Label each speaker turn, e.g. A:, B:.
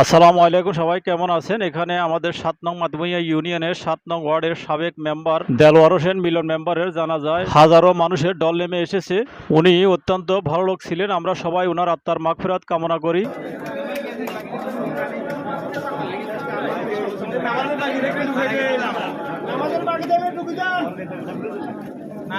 A: আসসালামু আলাইকুম সবাই, কেমন আছেন? এখানে আমাদের সাত নং মাতবইয়া ইউনিয়নের সাত নং ওয়ার্ডের সাবেক মেম্বার দেলওয়ার হোসেন মিলন মেম্বারের জানা যায়, হাজারো মানুষের দল নেমে এসেছে। উনি অত্যন্ত ভালো লোক ছিলেন, আমরা সবাই ওনার আত্মার মাগফিরাত কামনা করি।
B: না